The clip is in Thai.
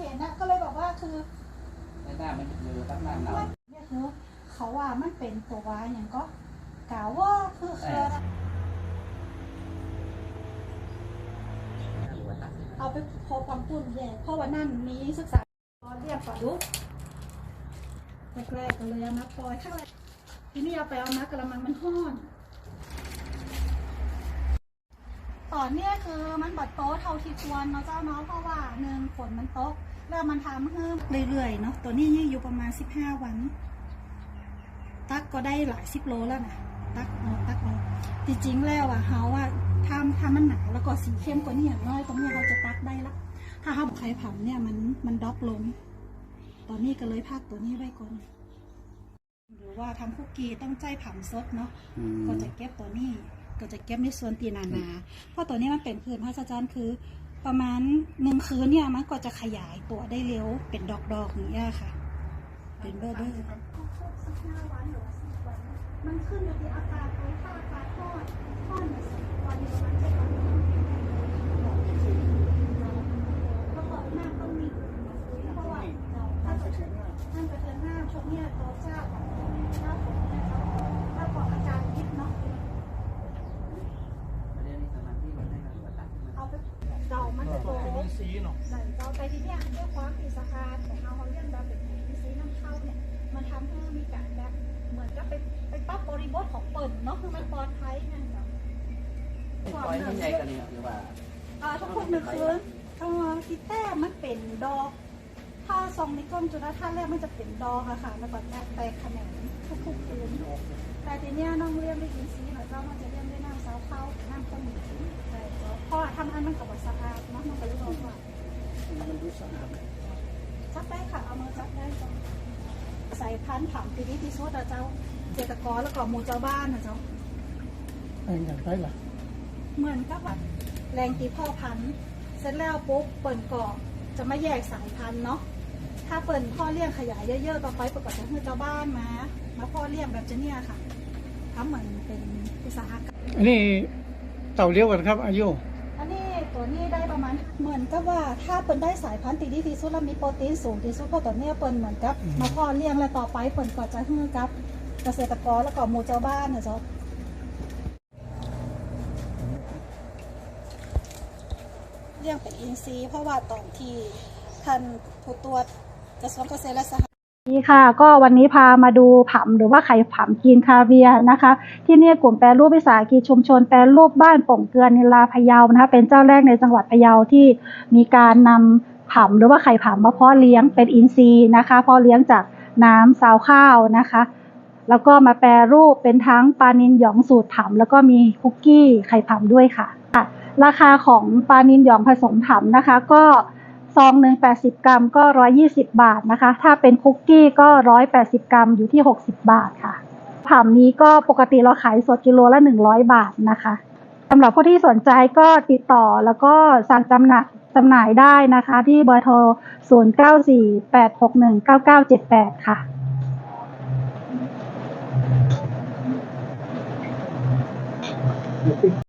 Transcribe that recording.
เห็นนะก็เลยบอกว่าคือในหน้ามันคือตั้งหน้าหนาวเนี่ยคือเขาว่ามันเป็นตัววาอย่างก็กล่าวว่าคือเครือนะเอาไปพอความปุ่นแย่เพราะว่านั่นมีศึกษาเรียกก่อนดูแรกๆก็เลยเอามาปล่อยข้างแรกทีนี้เอาไปเอามากระมังมันห้อนตอนเนี้ยคือมันบัดโต๊ะเท่าที่ควรเนาะเจ้าเนาะเพราะว่าหนึ่งฝนมันตก แล้วมันทำให้เรื่อยๆเนาะตัวนี้ยังอยู่ประมาณสิบห้าวัน ตักก็ได้หลายสิบโลแล้วนะตักเนาะตักเนาะจริงๆแล้วอะเฮาว่าถ้าถ้ามันหนาแล้วก็สีเข้มกว่านี้อย่างน้อยตรงเนี้ยเราจะตักได้ละถ้าเฮาไข่ผํเนี่ยมันมันดรอปลง ตอนนี้ก็เลยพักตัวนี้ไว้ก่อนหรือว่าทำคุกกี้ต้องใจผํสดเนาะอืมก็จะเก็บตัวนี้ก็จะเก็บในส่วนตีนานา เพราะตัวนี้มันเป็นคืนพระอาจารย์คือ ประมาณหนึ่งคืนเนี่ยมันก็จะขยายตัวได้เร็วเป็นดอกๆอย่างเงี้ยค่ะ เป็นเบอร์เบอร์มันขึ้นอยู่ที่อาการไปถ้าอากาศทอดทอดเนี่ยสิบวันประมาณเจ็ดวันแล้วก็หน้าต้องมีเพราะว่าท่านไปเชิญหน้าท่านไปเชิญหน้าช่วงเนี้ยตัวเจ้าเจ้าของเนี่ยเขาถ้าบอกอาจารย์คิดเนาะ ประเด็นนี้สมาธิมันได้กับตัดมัน เอาไปเดามันจะ โตมีเนาะใส่เดาไปที่เนี่ยด้วยความที่สะพานแต่เอาเขาเรื่องเราเป็นที่ซื้อน้ำเข้าเนี่ยมันทำให้มีการแบบเหมือนกับไปไปปรับบริบทของเปิ่นเนาะคือมันปลอดภัยนะเนาะปล่อยให้ใหญ่กันเนี่ยหรือว่าอ่าทุกคนหนึ่งคืนทางที่แต้มมันเป็นดอก ถ้าซองในกล้องจุลทรรศน์แรกมันจะเป็นดอกอะค่ะแล้วก็แตกแตกแขนงทุกๆคืนแต่ทีเนี้ยน้องเรียนด้ยินซีหน่อยเจ้ามันจะเรียนด้น้ำซาวเข้าน้ำข้นหมูใช่ เจ้าเพราะว่าทำอันมันกับสะอาดเนาะมันก็เลยบอกว่ามันดูสะอาดจับได้ค่ะ เอามือจับได้จ้ะใส่พันธุ์ผังทีนี้ที่สุดอะเจ้า เจตกรแล้วก็หมูเจ้าบ้านนะเจ้าแองอย่างไรล่ะ เหมือนกับแบบแรงตีพ่อพันธุ์เสร็จแล้วปุ๊บเปิ่นกอกจะมาแยกสายพันธุ์เนาะ ถ้าเปิ่นพ่อเลี้ยงขยายเยอะๆต่อไปปกติจะให้เจ้าบ้านมา มาพ่อเลี้ยงแบบจะเนี่ยค่ะทำเหมือนเป็นอุตสาหกรรม อันนี้เต่าเลี้ยวกันครับ อายุอันนี้ ตัวนี้ได้ประมาณเหมือนกับว่าถ้าเปิ่นได้สายพันธุ์ตีดีที่สุดแล้วมีโปรตีนสูงที่สุดเพราะตัวเนี้ยเปิ่นเหมือนกับมาพ่อเลี้ยงแล้วต่อไปเปิ่นก็จะให้กับเกษตรกรแล้วก็หมู่เจ้าบ้านนะเจ้าเรียกเป็นอินทรีย์เพราะว่าตอนที่ท่านผู้ตรวจกระทรวงเกษตรและสห นี่ค่ะก็วันนี้พามาดูผัมหรือว่าไข่ผัมกินคาเวียร์นะคะ ที่เนี่ยกลุ่มแปรรูปวิสาหกิจชุมชนแปรรูปบ้านป่งเกลือนิลาพะเยานะคะ เป็นเจ้าแรกในจังหวัดพะเยาที่มีการนำผัมหรือว่าไข่ผัมมาเพาะเลี้ยงเป็นอินทรีย์นะคะเพาะเลี้ยงจากน้ำซาวข้าวนะคะ แล้วก็มาแปรรูปเป็นทั้งปลานินหยองสูตรผัมแล้วก็มีคุกกี้ไข่ผัมด้วยค่ะค่ะราคาของปลานินหยองผสมผัมนะคะ ก็ ซองหนึ่งแปดสิบกรัมก็ร้อยี่สิบบาทนะคะ ถ้าเป็นคุกกี้ก็ร้อยแปดสิบกรัมอยู่ที่หกสิบบาทค่ะผัมนี้ก็ปกติเราขายสดกิโลละหนึ่งร้อยบาทนะคะสำหรับผู้ที่สนใจก็ติดต่อแล้วก็สั่งจำหน่ายจำหน่ายได้นะคะ ที่เบอร์โทรศูนย์เก้าสี่แปดหกหนึ่งเก้าเก้าเจ็ดแปดค่ะ